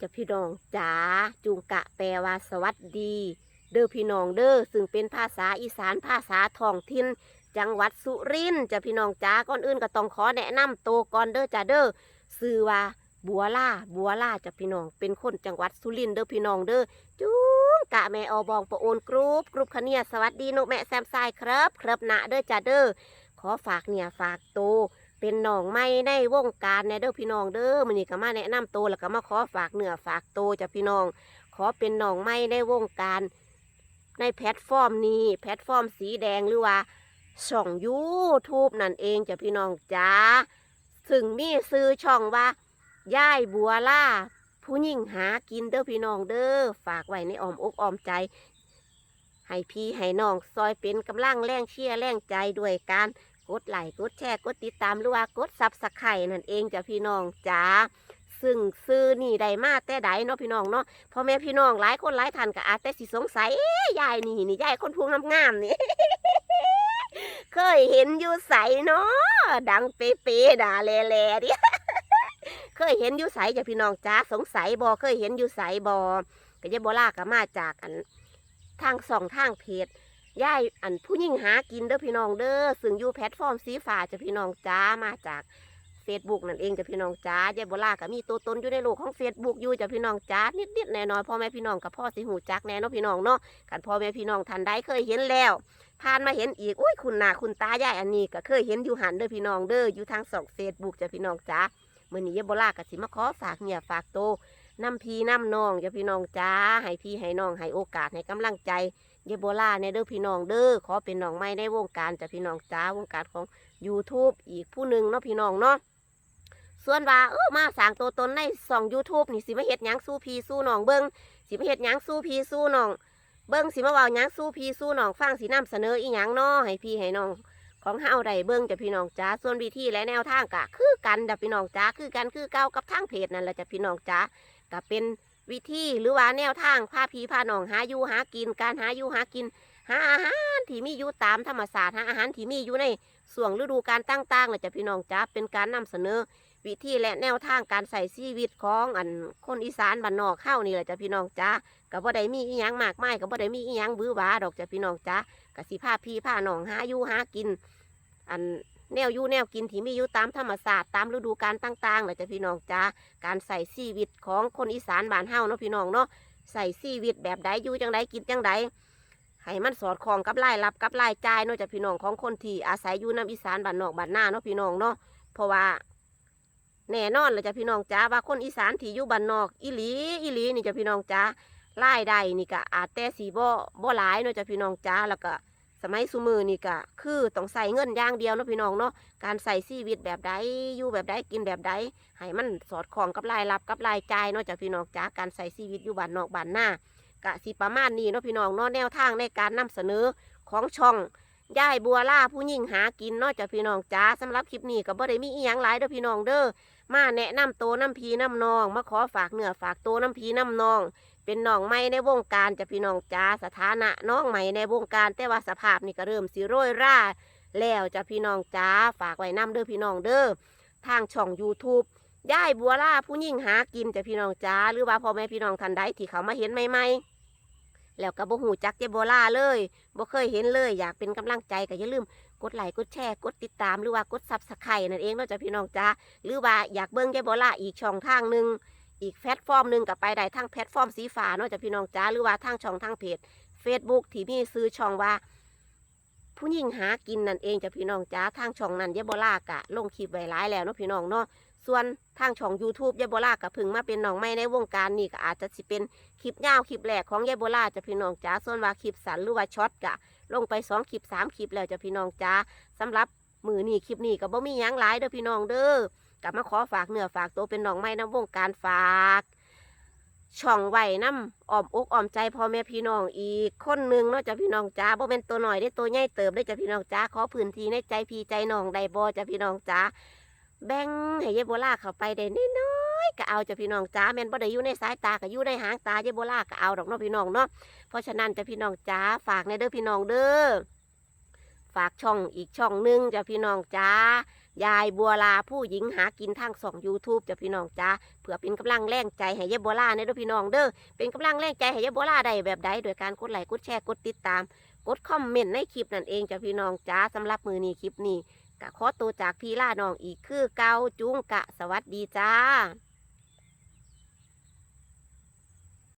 จะพี่น้องจ๋าจุงกะแปลว่าสวัสดี เด้อพี่น้องเด้อซึ่งเป็นภาษาอีสานภาษาท้องถิ่นจังหวัดสุรินทร์จะพี่น้องจ๋าก่อนอื่นก็ต้องขอแนะนำตัวก่อนเด้อจ้าเด้อชื่อว่าบัวล่าบัวล่าจะพี่น้องเป็นคนจังหวัดสุรินทร์เด้อพี่น้องเด้อจุงกะแม่อบองประโอนกรุ๊ปกรุ๊ปคะเนียสวัสดีนกแม่แซมไซครับ ครับนะเด้อจ้าเด้อขอฝากเนี่ยฝากโต เป็นน้องใหม่ในวงการแนเด้อพี่น้องเด้อมื้อนี้ก็มาแนะนำตัวแล้วก็มาขอฝากเนื้อฝากตัวจ้ะพี่น้อง ขอเป็นน้องใหม่ในวงการ ในแพลตฟอร์มนี้แพลตฟอร์มสีแดงหรือว่าช่องยูทูบนั่นเองจ้ะพี่น้องจ้าซึ่งมีซื้อช่องว่าย่ายบัวล่าผู้หญิงหากินเด้อพี่น้องเด้อฝากไว้ในอ้อมอกอ้อมใจให้พี่ให้น้องซอยเป็นกำลังแรงเชียร์แรงใจด้วยการ กดไลค์กดแชร์กดติดตามหรือว่ากดซับสไคร์นั่นเองจ้ะพี่น้องจ้าซึ่งซื้อนี่ได้มาแต่ใดเนาะพี่น้องเนาะพ่อแม่พี่น้องหลายคนหลายท่านก็อาจจะสิสงสัยยายนี่นี่ยายคนพูงงามๆนี่เคยเห็นอยู่ใสเนาะดังเป๊ะๆด่าแหล่ๆดิเคยเห็นอยู่ใสจ้ะพี่น้องจ้าสงสัยบอเคยเห็นอยู่ใสบอก็ยายโบลาก็มาจากอันทางสองทางเพจ ย่ายอันผู้ยิ่งหากินเด้อพี่น้องเด้อซึ่งอยู่แพลตฟอร์มสีฟ้าจะพี่น้องจ้ามาจาก Facebook นั่นเองจะพี่น้องจ้ายายโบลาก็มีตัวตนอยู่ในโลกของ Facebook อยู่จะพี่น้องจ้านิดๆแน่นอนพ่อแม่พี่น้องกับพ่อสิหูจักแน่นาะพี่น้องเนาะกันพ่อแม่พี่น้องทันได้เคยเห็นแล้วผ่านมาเห็นอีกอุ้ยคุณหนาคุณตายายอันนี้ก็เคยเห็นอยู่หันเด้อพี่น้องเด้ออยู่ทางสอง Facebook จะพี่น้องจ้ามือนี้ยายโบลาก็สิมาขอฝากเนี่ยฝากโต น้ำพี่น้ำน้องจะพี่น้องจ้าให้พี่ให้น้องให้โอกาสให้กำลังใจเยโบลาเนี่ยเด้อพี่น้องเด้อขอเป็นน้องใหม่ในวงการจะพี่น้องจ้าวงการของ YouTube อีกผู้หนึ่งเนาะพี่น้องเนาะส่วนว่าเออมาสางตัวตนในสอง YouTube นี่สิมาเฮ็ดหยังสู้พี่สู้น้องเบิ่งสิมาเฮ็ดหยังสู้พี่สู้น้องเบิ่งสิมาว้าหยังสู้พี่สู้น้องฟังสินํเสนออีหยังเนาะให้พี่ให้น้องของเฮาได้เบิ่งจะพี่น้องจ้าส่วนวิธีและแนวทางก็คือกันจ้ะพี่น้องจ้าคือกันคือเก่ากับทางเพจนั่นแหละจะพี่น้องจ้า ก็เป็นวิธีหรือว่าแนวทางพาพีพาหนองหาอยู่หากิน การหาอยู่หากิน หาอาหารที่มีอยู่ตามธรรมศาสตร์หาอาหารที่มีอยู่ในส่วงฤดูการต่างๆเลยจะพี่น้องจ้าเป็นการนำเสนอ วิธีและแนวทางการใส่ชีวิตของอันคนอีสานบ้านนอกเข้านี่แหละจ้ะพี่น้องจ้ากับบ่ได้มีอีหยังมากมายกับบ่ได้มีอีหยังบื้อหวาดอกจ้ะพี่น้องจ้ากสิพาพี่พาหนองหาอยู่หากิน อัน แนวอยู่แนวกินที่มีอยู่ตามธรรมศาสตร์ตามฤดูกาลต่างๆเลยจ้ะพี่น้องจ้าการใส่ชีวิตของคนอีสานบ้านเฮาเนาะพี่น้องเนาะใส่ชีวิตแบบใดอยู่จังใดกินจังใดให้มันสอดคล้องกับรายรับกับรายจ่ายเนาะจากพี่น้องของคนที่อาศัยอยู่น้ำอีสานบ้านนอกบ้านหน้าเนาะพี่น้องเนาะเพราะว่าแน่นอนเลยจ้ะพี่น้องจ้าว่าคนอีสานที่อยู่บ้านนอกอีหลีอีหลีนี่จ้ะพี่น้องจ้ารายได้นี่ก็อาจแต่สีบ่บ่หลายเนาะจ้ะพี่น้องจ้าแล้วก็ สมัยสุมือนี่ก็คือต้องใส่เงินอย่างเดียวเนาะพี่น้องเนาะการใส่ชีวิตแบบใดอยู่แบบใดกินแบบใดให้มันสอดคล้องกับรายรับกับรายจ่ายเนาะจากพี่น้องจากการใส่ชีวิตอยู่บ้านนอกบ้านหน้ากะสิประมาณนี้เนาะพี่น้องเนาะแนวทางในการนำเสนอของช่องย่ายบัวล่าผู้ยิ่งหากินเนาะจากพี่น้องจ้าสำหรับคลิปนี้ก็บ่ได้มีอีหยังหลายเด้อพี่น้องเด้อมาแนะนำโตน้ำพีน้ำนอง มาขอฝากเนื้อฝากโตวน้ำพีน้ำนอง เป็นน้องใหม่ในวงการจากพี่น้องจ้าสถานะน้องใหม่ในวงการ แต่ว่าสภาพนี่ก็เริ่มสิโรยร่า แล้วจากพี่น้องจ้าฝากไว้น้ำเด้อพี่น้องเด้อทางช่อง YouTube ย่ายบัวล่าผู้ยิ่งหากินจะพี่น้องจ้าหรือว่าพ่อแม่พี่น้องท่านใดที่เขามาเห็นใหม่ๆแล้วก็บ่หูจักเจบัวล่าเลยบ่เคยเห็นเลยอยากเป็นกำลังใจก็อย่าลืมกดไลค์กดแชร์กดติดตามหรือว่ากดซับสไครต์นั่นเองเนาะจ้ะพี่น้องจ้าหรือว่าอยากเบิ่งเจบัวล่าอีกช่องทางหนึ่ง อีกแพลตฟอร์มหนึ่งก็ไปได้ทางแพลตฟอร์มสีฟ้าเนาะจ้ะพี่น้องจ้าหรือว่าทางช่องทางเพจ Facebook ที่มีซื้อช่องว่า ผู้หญิงหากินนั่นเองจ้ะพี่น้องจ้าทางช่องนั้นเยาบลากะลงคลิปไว้หลายแล้วเนาะพี่น้องเนาะส่วนทางช่อง YouTube ยายโบลากับพึ่งมาเป็นน้องใหม่ในวงการนี่ก็อาจจะสิเป็นคลิปยาวคลิปแรกของยายโบลาจะพี่น้องจ้าส่วนว่าคลิปสั้นหรือว่าช็อตกะ ลงไปสองคลิปสามคลิปแล้วจะพี่น้องจ้าสำหรับมือนี่คลิปนี้ก็บ่มียังหลายเด้อพี่น้องเด้อ กลับมาขอฝากเนื้อฝากตัวเป็นน้องใหม่ในวงการฝาก ช่องไหวน้ำอ้อมอกอ้อมใจพ่อแม่พี่น้องอีกคนหนึ่งเนาะจ้ะพี่น้องจ้าบ่เป็นตัวหน่อยได้ตัวใหญ่เติบได้จ้ะพี่น้องจ้าขอพื้นที่ในใจพี่ใจน้องได้บ่จ้ะพี่น้องจ้าแบ่งให้ยายโบล่าเข้าไปได้น้อยๆก็เอาจ้ะพี่น้องจ้าแม่นบ่ได้อยู่ในสายตาก็อยู่ในหางตายายโบล่าก็เอาดอกเนาะพี่น้องเนาะเพราะฉะนั้นจ้ะพี่น้องจ้าฝากในเด้อพี่น้องเด้อฝากช่องอีกช่องหนึ่งจ้ะพี่น้องจ้า ยายบัวลาผู้หญิงหากินทางสอง YouTube จ้ะพี่น้องจ้าเพื่อเป็นกำลังแรงใจให้ยายบัวลาในเด้อพี่น้องเด้อเป็นกำลังแรงใจให้ยายบัวลาได้แบบใดโดยการกดไลค์กดแชร์กดติดตาม กดคอมเมนต์ในคลิปนั่นเองจ้ะพี่น้องจ้าสำหรับมือนี้คลิปนี้กะขอตัวจากพี่ล่าน้องอีกคือเกาจุ้งกะสวัสดีจ้า